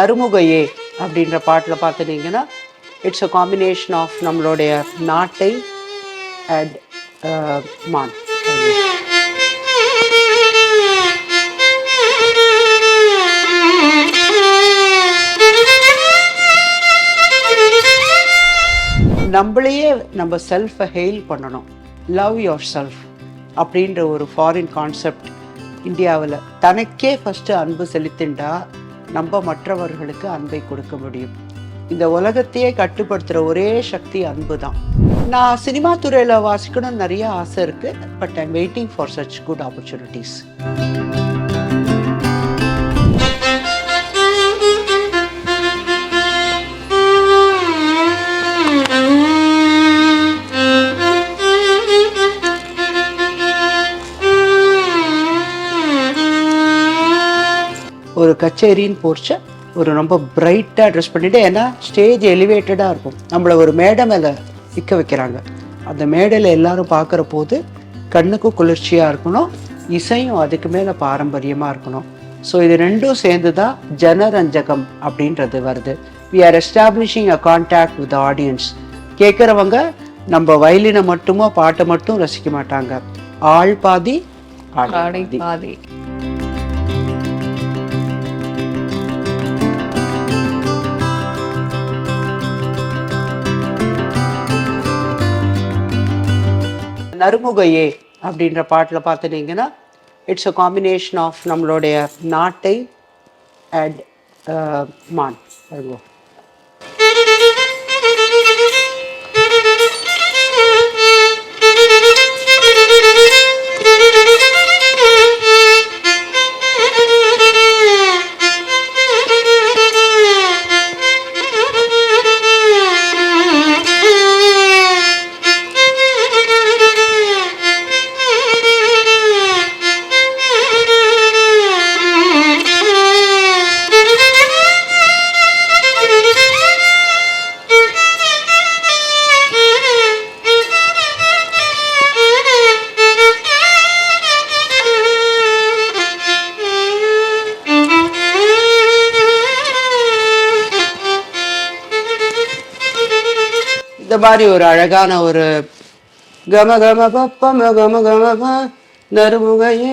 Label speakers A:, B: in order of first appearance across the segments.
A: நறுமுகையே அப்படின்ற பாட்டில் பார்த்துட்டீங்கன்னா it's a combination of நம்மளுடைய நாட்டை அண்ட் மான் uh, நம்மளையே நம்ம செல்ஃபை ஹெயில் பண்ணணும். லவ் யுவர் செல்ஃப் அப்படின்ற ஒரு ஃபாரின் கான்செப்ட் இந்தியாவில். தனக்கே ஃபஸ்ட்டு அன்பு செலுத்திண்டா நம்ம மற்றவர்களுக்கு அன்பை கொடுக்க முடியும். இந்த உலகத்தையே கட்டுப்படுத்துகிற ஒரே சக்தி அன்பு தான் நான் சினிமா துறையில் வாசிக்கணும்னு நிறைய ஆசை இருக்குது but I'm waiting for such good opportunities கச்சேரின்னு போர்ச்ச ஒரு ரொம்ப பிரைட்டாக ட்ரெஸ் பண்ணிட்டு ஏன்னா ஸ்டேஜ் எலிவேட்டடாக இருக்கும். நம்மளை ஒரு மேடை மேலே நிற்க வைக்கிறாங்க. அந்த மேடையில் எல்லாரும் பார்க்குற போது கண்ணுக்கும் குளிர்ச்சியாக இருக்கணும் இசையும் அதுக்கு மேலே பாரம்பரியமாக இருக்கணும். ஸோ இது ரெண்டும் சேர்ந்து தான் ஜனரஞ்சகம் அப்படின்றது வருது. We are establishing a contact with audience கேட்குறவங்க நம்ம வயலினை மட்டுமோ பாட்டை மட்டும் ரசிக்க மாட்டாங்க. ஆள் பாதி. ஆடை பாதி. நறுமுகையே அப்படின்ற பாட்டில் பார்த்துட்டீங்கன்னா இட்ஸ் அ காம்பினேஷன் ஆஃப் நம்மளுடைய நாட்டை uh, அண்ட் மான் இந்த மாதிரி ஒரு அழகான ஒரு கம கம பப்பம கம கம ப நறுமுகையே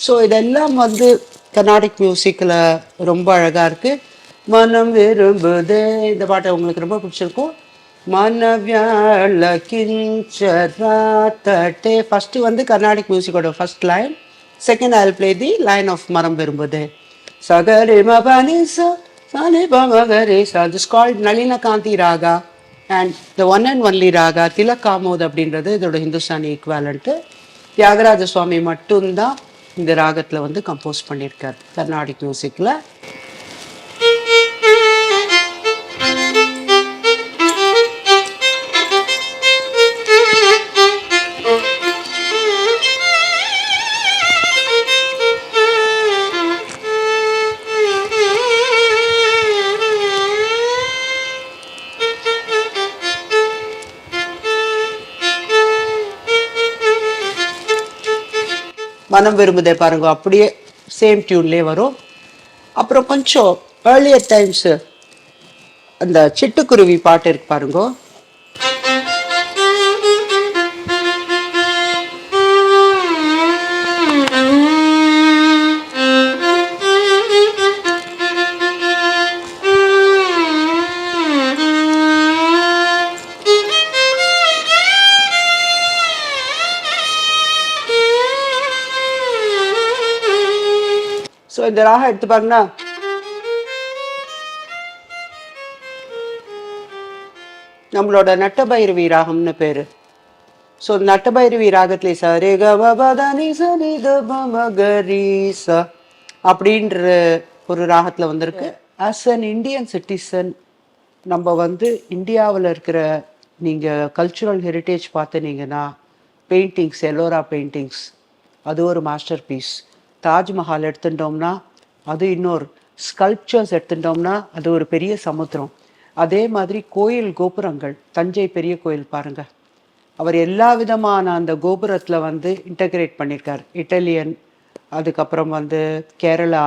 A: ஸோ இதெல்லாம் வந்து கர்நாடிக் மியூசிக்கில் ரொம்ப அழகாக இருக்குது மனம் விரும்புதே இந்த பாட்டை உங்களுக்கு ரொம்ப பிடிச்சிருக்கும் மனவியாழ கிஞ்சராத்தட்டே ஃபஸ்ட்டு வந்து Carnatic மியூசிக்கோட first line second I'll play the line of மரம் பெறும்போது. சகரி மபனிசா சனி பமகரேசா this called Nalinakanthi raga. And the one and only raga Tilak Kamod அப்படின்றது இதோட ஹிந்துஸ்தானி ஈக்குவலண்ட்டு தியாகராஜ சுவாமி மட்டும்தான் இந்த ராகத்தில் வந்து கம்போஸ் பண்ணியிருக்கார் கர்நாடிக் மியூசிக்கில் மனம் விரும்புதே பாருங்க. அப்படியே சேம் டியூன்லேயே வரும். அப்புறம் கொஞ்சம் ஏர்லியர் டைம்ஸு அந்த சிட்டுக்குருவி பாட்டு இருக்கு பாருங்க. இந்த ராகம் எடுத்து பாருங்கன்னா நம்மளோட நட்டபைரவி ராகம்னு பேரு. ஸோ நட்டபைரவி ராகத்திலே சரே கபதனி சரி மகரீச அப்படின்ற ஒரு ராகத்தில் வந்திருக்கு. ஆஸ் அன் இந்தியன் சிட்டிசன் நம்ம வந்து இந்தியாவில் இருக்கிற நீங்கள் கல்ச்சுரல் ஹெரிட்டேஜ் பார்த்துனீங்கன்னா பெயிண்டிங்ஸ் எல்லோரா பெயிண்டிங்ஸ் அது ஒரு மாஸ்டர் பீஸ் தாஜ்மஹால் எடுத்துட்டோம்னா அது இன்னொரு ஸ்கல்ப்சர்ஸ் எடுத்துட்டோம்னா அது ஒரு பெரிய சமுத்திரம். அதே மாதிரி கோயில் கோபுரங்கள் தஞ்சை பெரிய கோயில் பாருங்க. அவர் எல்லா விதமான அந்த கோபுரத்தில் வந்து இன்டகிரேட் பண்ணியிருக்கார் இட்டாலியன் அதுக்கப்புறம் வந்து கேரளா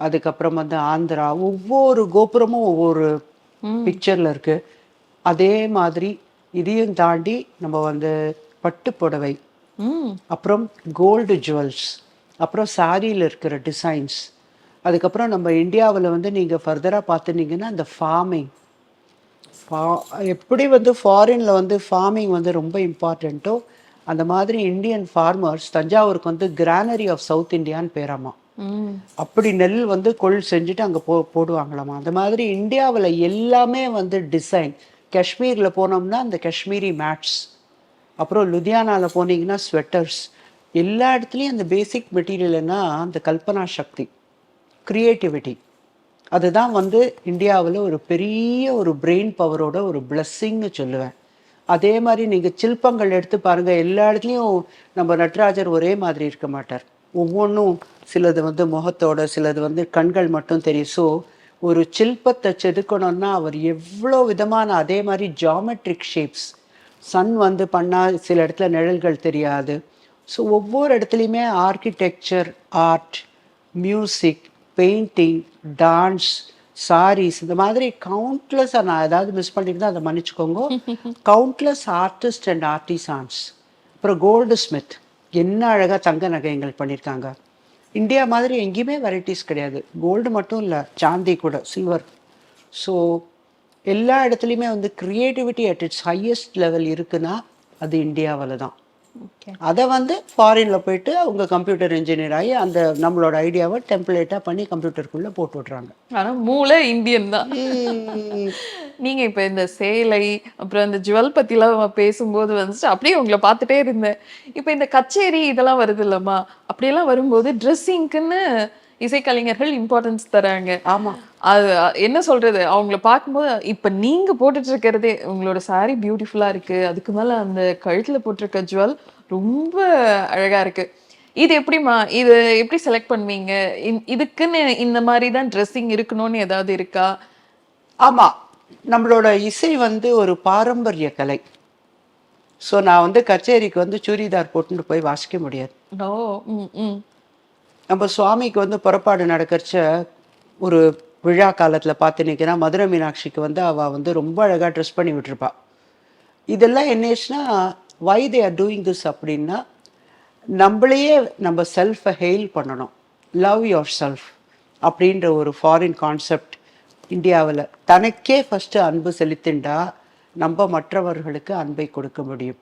A: அதுக்கப்புறம் வந்து ஆந்திரா ஒவ்வொரு கோபுரமும் ஒவ்வொரு பிக்சரில் இருக்கு. அதே மாதிரி இதையும் தாண்டி நம்ம வந்து பட்டு புடவை அப்புறம் கோல்டு ஜுவல்ஸ் அப்புறம் சாரியில் இருக்கிற டிசைன்ஸ் அதுக்கப்புறம் நம்ம இந்தியாவில் வந்து நீங்கள் ஃபர்தராக பார்த்துனீங்கன்னா அந்த ஃபார்மிங் ஃபா எப்படி வந்து ஃபாரினில் வந்து ஃபார்மிங் வந்து ரொம்ப இம்பார்ட்டண்ட்டோ அந்த மாதிரி இந்தியன் ஃபார்மர்ஸ் தஞ்சாவூருக்கு வந்து கிரானரி ஆஃப் சவுத் இந்தியான்னு பேராமா. அப்படி நெல் வந்து கொள் செஞ்சுட்டு அங்கே போ போடுவாங்களாமா. அந்த மாதிரி இந்தியாவில் எல்லாமே வந்து டிசைன் காஷ்மீரில் போனோம்னா அந்த காஷ்மீரி மேட்ஸ் அப்புறம் லுதியானாவில் போனீங்கன்னா ஸ்வெட்டர்ஸ் எல்லா இடத்துலையும் அந்த பேசிக் மெட்டீரியல்னா அந்த கல்பனா சக்தி க்ரியேட்டிவிட்டி அதுதான் வந்து இந்தியாவில் ஒரு பெரிய ஒரு பிரெயின் பவரோட ஒரு பிளஸ்ஸிங்னு சொல்லுவேன். அதே மாதிரி நீங்கள் சிற்பங்கள் எடுத்து பாருங்கள் எல்லா இடத்துலையும் நம்ம நட்ராஜர் ஒரே மாதிரி இருக்க மாட்டார். ஒவ்வொன்றும் சிலது வந்து முகத்தோட சிலது வந்து கண்கள் மட்டும் தெரியும். ஸோ ஒரு சிற்பத்தை செதுக்கணும்னா அவர் எவ்வளோ விதமான அதே மாதிரி ஜாமெட்ரிக் ஷேப்ஸ் சன் வந்து பண்ணால் சில இடத்துல நிழல்கள் தெரியாது. ஸோ ஒவ்வொரு இடத்துலையுமே architecture art music painting dance saris இந்த மாதிரி கவுண்ட்லெஸ்ஸாக நான் ஏதாவது மிஸ் பண்ணியிருந்தா அதை மன்னிச்சுக்கோங்க. கவுண்ட்லெஸ் ஆர்டிஸ்ட் அண்ட் ஆர்டிசான்ஸ் அப்புறம் கோல்டு ஸ்மித் என்ன அழகாக தங்க நகைகள் பண்ணியிருக்காங்க. இந்தியா மாதிரி எங்கேயுமே வெரைட்டிஸ் கிடையாது. கோல்டு மட்டும் இல்லை சாந்தி கூட சில்வர் ஸோ எல்லா இடத்துலையுமே வந்து creativity at its highest level இருக்குன்னா அது இந்தியாவில் தான். அதை வந்து ஃபாரினில் போயிட்டு அவங்க கம்ப்யூட்டர் இன்ஜினியர் ஆகி அந்த நம்மளோட ஐடியாவை டெம்ப்ளேட்டாக பண்ணி கம்ப்யூட்டருக்குள்ளே போட்டு விட்றாங்க.
B: ஆனா மூளை இந்தியன் தான். நீங்க இப்ப இந்த சேலை அப்புறம் இந்த ஜுவல் பத்திலாம் பேசும்போது வந்துட்டு அப்படியே உங்களை பார்த்துட்டே இருந்தேன். இப்ப இந்த கச்சேரி இதெல்லாம் வருது இல்லம்மா? அப்படியெல்லாம் வரும்போது ட்ரெஸ்ஸிங்க்குன்னு இசைக்கலைஞர்கள் இம்பார்ட்டன்ஸ் தராங்க
A: ஆமாம்
B: அது என்ன சொல்றது? அவங்கள பார்க்கும்போது இப்ப நீங்க போட்டுட்டு இருக்கிறதே உங்களோட saree பியூட்டிஃபுல்லா இருக்கு. அதுக்கு மேல அந்த கழுத்துல போட்டிருக்க ஜுவல் ரொம்ப அழகா இருக்கு. இது எப்படிம்மா? இது எப்படி செலக்ட் பண்ணுவீங்க? இதுக்குன்னு இந்த மாதிரி தான் ட்ரெஸ்ஸிங் இருக்கணும்னு ஏதாவது இருக்கா?
A: ஆமாம் நம்மளோட இசை வந்து ஒரு பாரம்பரிய கலை. ஸோ நான் வந்து கச்சேரிக்கு வந்து சுடிதார் போட்டுட்டு போய் வாசிக்க முடியாது.
B: ஓ ம் ம்.
A: நம்ம சுவாமிக்கு வந்து புறப்பாடு நடக்கிறச்ச ஒரு விழா காலத்தில் பார்த்துனிங்கன்னா மதுரை மீனாட்சிக்கு வந்து அவள் வந்து ரொம்ப அழகாக ட்ரெஸ் பண்ணி விட்டுருப்பா. இதெல்லாம் என்னச்சுன்னா why they are doing this அப்படின்னா நம்மளையே நம்ம செல்ஃபை ஹெயில் பண்ணணும். லவ் யுவர் செல்ஃப் அப்படின்ற ஒரு ஃபாரின் கான்செப்ட் இந்தியாவில். தனக்கே ஃபஸ்ட்டு அன்பு செலுத்திண்டா நம்ம மற்றவர்களுக்கு அன்பை கொடுக்க முடியும்.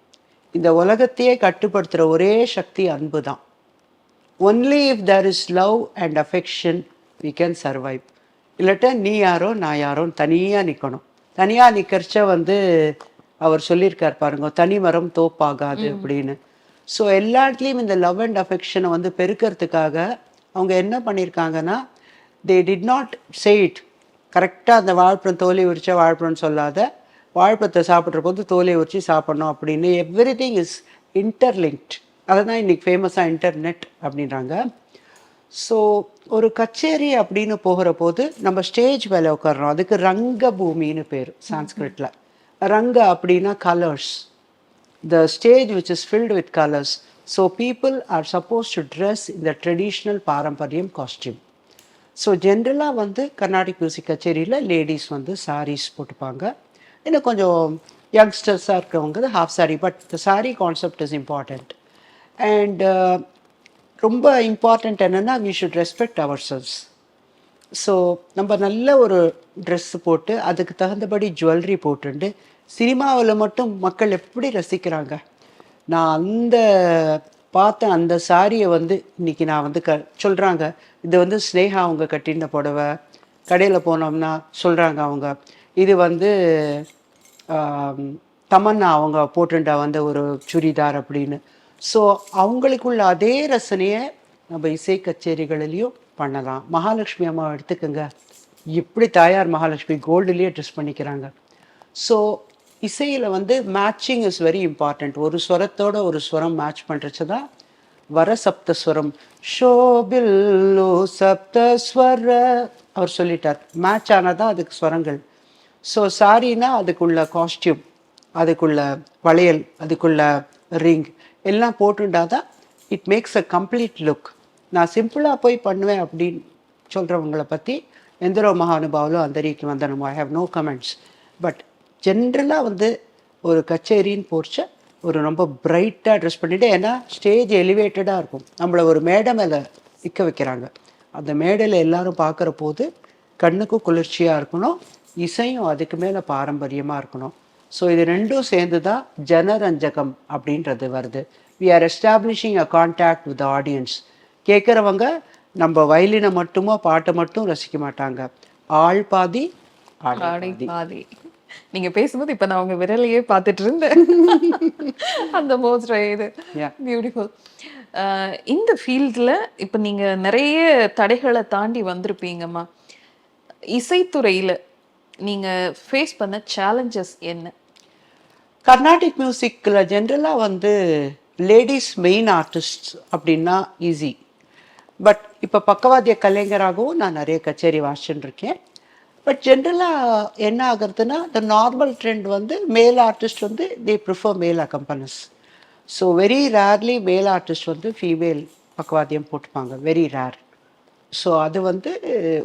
A: இந்த உலகத்தையே கட்டுப்படுத்துகிற ஒரே சக்தி அன்பு தான் only if there is love and affection we can survive இல்லாட்டா நீ யாரோ நான் யாரோ தனியாக நிற்கணும் தனியாக நிற்கிறச்ச வந்து அவர் சொல்லியிருக்கார் பாருங்க தனி மரம் தோப்பாகாது அப்படின்னு. ஸோ எல்லா இடத்துலையும் இந்த லவ் அண்ட் அஃபெக்ஷனை வந்து பெருக்கிறதுக்காக அவங்க என்ன பண்ணியிருக்காங்கன்னா they did not say it கரெக்டாக அந்த வாழைப்பழம் தோலை உரிச்சா வாழைப்பழம்னு சொல்லாத வாழைப்பழத்தை சாப்பிட்ற போது தோலை உரிச்சு சாப்பிடணும் அப்படின்னு. எவ்ரி திங் இஸ் இன்டர்லிங்க்ட் அதை தான் இன்றைக்கி ஃபேமஸாக இன்டர்நெட் அப்படின்றாங்க. ஸோ ஒரு கச்சேரி அப்படின்னு போகிற போது நம்ம ஸ்டேஜ் மேலே உட்கார்றோம். அதுக்கு ரங்க பூமின்னு பேர் சான்ஸ்கிரிட்டில் ரங்க அப்படின்னா colours the stage which is filled with colours so people are suppose to dress இந்த ட்ரெடிஷ்னல் பாரம்பரியம் காஸ்டியூம் ஸோ ஜென்ரலாக வந்து கர்நாடிக் மியூசிக் கச்சேரியில் லேடிஸ் வந்து சாரீஸ் போட்டுப்பாங்க. இன்னும் கொஞ்சம் யங்ஸ்டர்ஸாக இருக்கிறவங்க half sari but the saree concept is important and uh, ரொம்ப இம்பார்ட்டண்ட் என்னென்னா we should respect ourselves so நம்ம நல்ல ஒரு ட்ரெஸ் போட்டு அதுக்கு தகுந்தபடி ஜுவல்லரி போட்டுண்டு சினிமாவில் மட்டும் மக்கள் எப்படி ரசிக்கிறாங்க? நான் அந்த பார்த்த அந்த சாரியை வந்து இன்னைக்கு நான் வந்து க சொல்கிறாங்க இது வந்து ஸ்னேகா அவங்க கட்டின புடவை. கடையில் போனோம்னா சொல்கிறாங்க அவங்க. இது வந்து தமன்னா அவங்க போட்டுண்டா வந்த ஒரு சுடிதார் அப்படின்னு. ஸோ அவங்களுக்குள்ள அதே ரசனையை நம்ம இசை கச்சேரிகளிலையும் பண்ணலாம். மகாலட்சுமி அம்மாவை எடுத்துக்கோங்க. எப்படி தாயார் மகாலட்சுமி கோல்டுலேயே ட்ரெஸ் பண்ணிக்கிறாங்க. ஸோ இசையில் வந்து மேட்சிங் இஸ் வெரி இம்பார்ட்டண்ட் ஒரு ஸ்வரத்தோட ஒரு ஸ்வரம் மேட்ச் பண்ணுறச்சு தான் வர சப்தஸ்வரம் ஷோபில்லோ சப்தஸ்வர அவர் சொல்லிட்டார். மேட்ச் ஆனதான் அதுக்கு ஸ்வரங்கள். ஸோ சாரினா அதுக்குள்ள காஸ்டியூம் அதுக்குள்ள வளையல் அதுக்குள்ள ரிங் எல்லாம் போட்டுட்டா தான் it makes a complete look நான் சிம்பிளாக போய் பண்ணுவேன் அப்படின்னு சொல்கிறவங்கள பற்றி எந்திரோ மகானுபாவிலும் அந்தரிக்கு வந்தனமோ I have no comments but ஜென்ரலாக வந்து ஒரு கச்சேரின்னு போர்ச்ச ஒரு ரொம்ப பிரைட்டாக ட்ரெஸ் பண்ணிவிட்டு ஏன்னா ஸ்டேஜ் எலிவேட்டடாக இருக்கும். நம்மளை ஒரு மேடை மேலே நிற்க வைக்கிறாங்க. அந்த மேடையில் எல்லாரும் பார்க்குற போது கண்ணுக்கும் குளிர்ச்சியாக இருக்கணும் இசையும் அதுக்கு மேலே பாரம்பரியமாக இருக்கணும். ஸோ இது ரெண்டும் சேர்ந்து தான் ஜனரஞ்சகம் அப்படின்றது வருது. We are establishing a contact with audience கேட்குறவங்க நம்ம வயலினை மட்டுமோ பாட்டை மட்டும் ரசிக்க மாட்டாங்க. ஆள் பாதி ஆடை
B: பாதி. நீங்க பேசும்போது இப்ப நான் உங்க விரலையே பார்த்துட்டு இருந்தேன். அந்த மோதிர இது. பியூட்டிஃபுல் இந்த ஃபீல்டில் இப்போ நீங்க நிறைய தடைகளை தாண்டி வந்திருப்பீங்கம்மா. இசைத்துறையில நீங்கள் ஃபேஸ் பண்ண சேலஞ்சஸ் என்ன?
A: கர்நாடிக் மியூசிக்கில் ஜென்ரலாக வந்து லேடிஸ் மெயின் ஆர்டிஸ்ட் அப்படின்னா ஈஸி பட் இப்போ பக்கவாத்திய கலைஞராகவும் நான் நிறைய கச்சேரி வாசிச்சுட்டுருக்கேன் பட் ஜென்ரலாக என்ன ஆகுறதுன்னா த நார்மல் ட்ரெண்ட் வந்து மேல் ஆர்டிஸ்ட் வந்து they prefer male accompanist so very rarely male artist வந்து ஃபீமேல் பக்கவாத்தியம் போட்டுப்பாங்க. வெரி ரேர் ஸோ அது வந்து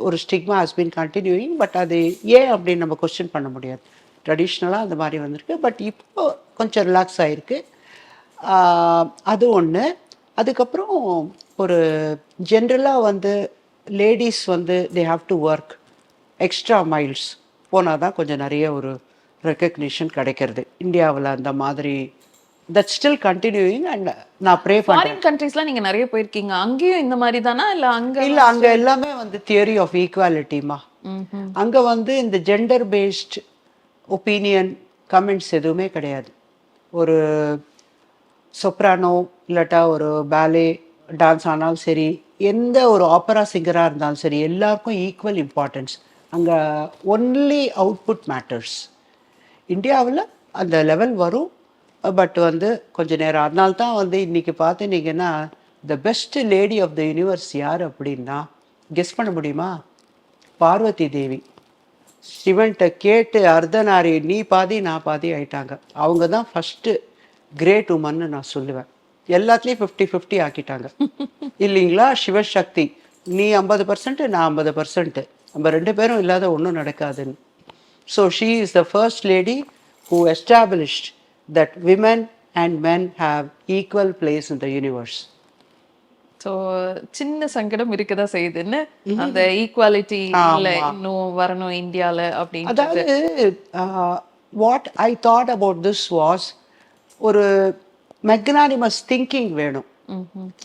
A: ஒரு stigma has been continuing but அது ஏன் அப்படின்னு நம்ம கொஸ்டின் பண்ண முடியாது. ட்ரெடிஷ்னலாக அந்த மாதிரி வந்திருக்கு. பட் இப்போ கொஞ்சம் ரிலாக்ஸ் ஆகிருக்கு அது ஒன்று அதுக்கப்புறம் ஒரு ஜென்ரலாக வந்து லேடிஸ் வந்து they have to work extra miles போனால் தான் கொஞ்சம் நிறைய ஒரு ரெக்கக்னிஷன் கிடைக்கிறது. இந்தியாவில் அந்த மாதிரி தட் ஸ்டில் கண்டினியூயிங் அண்ட் நான் ப்ரே பண்ண
B: ஃபாரின் கண்ட்ரீஸ்லாம் நீங்க நிறைய போயிருக்கீங்க. அங்கேயும் இந்த மாதிரி தானா இல்ல அங்க
A: இல்ல அங்க எல்லாமே வந்து தியரி ஆஃப் ஈக்குவாலிட்டிமா. அங்க வந்து இந்த ஜெண்டர் பேஸ்ட் ஒப்பீனியன் கமெண்ட்ஸ் எதுவுமே கிடையாது. ஒரு சொப்ரானோ இல்லாட்டா ஒரு பேலே டான்ஸ் ஆனாலும் சரி எந்த ஒரு ஆப்பரா சிங்கராக இருந்தாலும் சரி எல்லாருக்கும் ஈக்குவல் இம்பார்ட்டன்ஸ் அங்கே ஒன்லி அவுட்புட் மேட்டர்ஸ் இந்தியாவில் அந்த லெவல் வரும். பட் வந்து கொஞ்ச நேரம். அதனால தான் வந்து இன்னைக்கு பார்த்துனீங்கன்னா the best lady of the universe யார் அப்படின்னா கெஸ் பண்ண முடியுமா? பார்வதி தேவி. சிவன்கிட்ட கேட்டு அர்த்தநாரி நீ பாதி நான் பாதி ஆயிட்டாங்க. அவங்க தான் ஃபஸ்ட்டு கிரேட் உமன்னு நான் சொல்லுவேன். எல்லாத்துலேயும் ஃபிஃப்டி ஃபிஃப்டி ஆக்கிட்டாங்க. இல்லைங்களா? சிவசக்தி நீ ஐம்பது பர்சன்ட் நான் ஐம்பது பர்சன்ட் நம்ம ரெண்டு பேரும் இல்லாத ஒன்றும் நடக்காதுன்னு. So she is the first lady who established that women and men have equal place in the universe
B: so சின்ன சங்கடம் இருக்கதான் செய்யுது என்ன அந்த ஈக்குவாலிட்டி இல்ல இன்னும் வரணும் இந்தியால அப்படின்னு
A: அதாவது what I thought about this was ஒரு மெக்னானிமஸ் திங்கிங் வேணும்.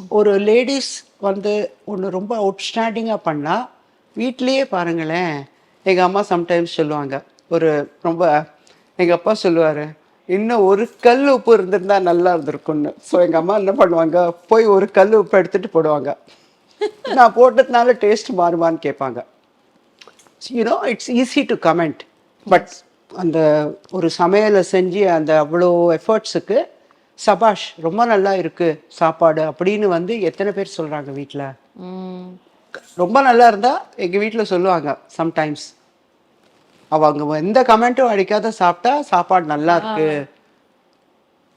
A: ஒரு லேடிஸ் வந்து ஒன்று ரொம்ப அவுட்ஸ்டாண்டிங்காக பண்ணால் வீட்லேயே பாருங்களேன் எங்கள் அம்மா சம்டைம்ஸ் சொல்லுவாங்க. ஒரு ரொம்ப எங்கள் அப்பா சொல்லுவார் இன்னும் ஒரு கல் உப்பு இருந்திருந்தா நல்லா இருந்திருக்கும்னு. ஸோ எங்கள் அம்மா என்ன பண்ணுவாங்க? போய் ஒரு கல் உப்பு எடுத்துகிட்டு போடுவாங்க. நான் போட்டதுனால டேஸ்ட் மாறுமான்னு கேட்பாங்க. You know it's easy to comment but அந்த ஒரு சமையலை செஞ்சு அந்த அவ்வளோ எஃபர்ட்ஸுக்கு சபாஷ் ரொம்ப நல்லா இருக்கு சாப்பாடு அப்படின்னு வந்து எத்தனை பேர் சொல்கிறாங்க வீட்டில் ரொம்ப நல்லா இருந்தால் எங்கள் வீட்டில் சொல்லுவாங்க சம்டைம்ஸ் அவங்க எந்த கமெண்ட்டும் அடிக்காத சாப்பிட்டா சாப்பாடு நல்லா இருக்கு.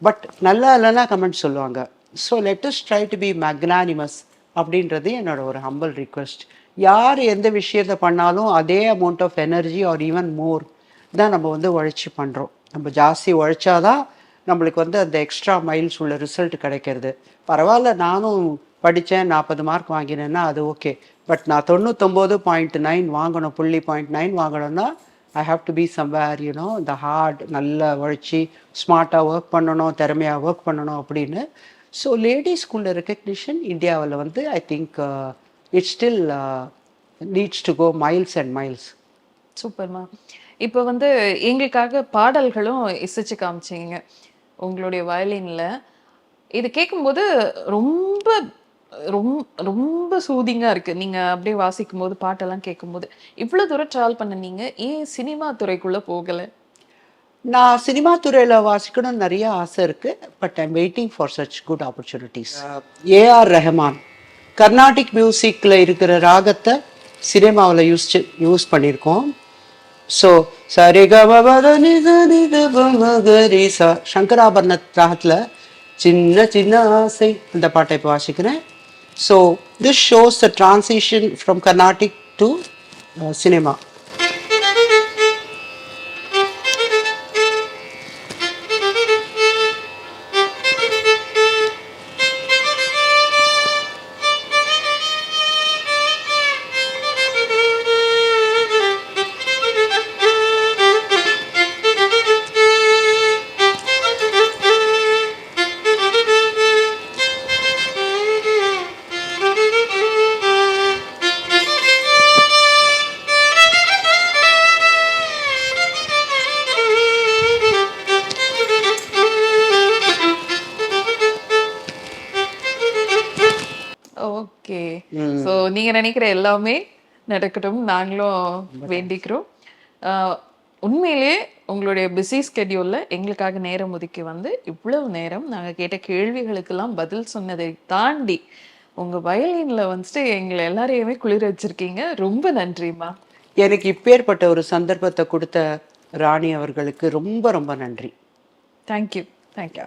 A: பட் நல்லா இல்லைன்னா கமெண்ட் சொல்லுவாங்க. So let us try to be magnanimous அப்படின்றது என்னோட ஒரு ஹம்பிள் ரிக்வெஸ்ட் யார் எந்த விஷயத்தை பண்ணாலும் அதே amount of energy or even more தான் நம்ம வந்து உழைச்சி பண்ணுறோம் நம்ம ஜாஸ்தி உழைச்சாதான் நம்மளுக்கு வந்து அந்த எக்ஸ்ட்ரா மைல்ஸ் உள்ள ரிசல்ட் கிடைக்கிறது. பரவாயில்ல நானும் படித்தேன் நாற்பது மார்க் வாங்கினேன்னா அது ஓகே பட் நான் தொண்ணூத்தொம்போது பாயிண்ட் நைன் வாங்கணும் புள்ளி பாயிண்ட் நைன் வாங்கணும்னா I have to be somewhere you know the hard நல்லா உழைச்சி ஸ்மார்ட்டாக ஒர்க் பண்ணணும் திறமையாக ஒர்க் பண்ணணும் அப்படின்னு. ஸோ லேடிஸ்க்குள்ள ரெக்கக்னிஷன் இந்தியாவில் வந்து I think it still needs to go miles and miles
B: சூப்பர்மா இப்போ வந்து எங்களுக்காக பாடல்களும் இசைச்சு காமிச்சீங்க. உங்களுடைய வயலின்ல. இது கேட்கும்போது ரொம்ப ரொம்ப ரொம்ப சூதிங்கா இருக்கு. நீங்க அப்படியே வாசிக்கும் போது பாட்டெல்லாம் கேட்கும்போது. இவ்வளவு தூரம் ட்ராவல் பண்ண நீங்க ஏன் சினிமா துறைக்குள்ள போகல?
A: நான் சினிமா துறையில் வாசிக்கணும்னு நிறைய ஆசை இருக்குது but I'm waiting for such good opportunities AR Rahman. Carnatic மியூசிக்கில் இருக்கிற ராகத்தை சினிமாவில் யூஸ் யூஸ் பண்ணியிருக்கோம். ஸோ சரிகமபதனிதனிதபமகரி ச சங்கராபரண ராகத்தில் சின்ன சின்ன ஆசை. இந்த பாட்டை இப்போ வாசிக்கிறேன். So this shows the transition from Carnatic to uh,
B: cinema. So நீங்க நினைக்கிற எல்லாமே நடக்கட்டும். நாங்களும் வேண்டிக்கிறோம். உண்மையிலேயே உங்களுடைய பிஸி ஸ்கெடியூல்ல எங்களுக்காக நேரம் ஒதுக்கி வந்து இவ்வளவு நேரம் நாங்க கேட்ட கேள்விகளுக்கெல்லாம் பதில் சொன்னதை தாண்டி உங்க வயலின்ல வந்துட்டு எங்களை எல்லாரையுமே குளிர வச்சிருக்கீங்க. ரொம்ப நன்றிம்மா.
A: எனக்கு இப்பேற்பட்ட ஒரு சந்தர்ப்பத்தை கொடுத்த ராணி அவர்களுக்கு ரொம்ப ரொம்ப நன்றி.
B: Thank you thank you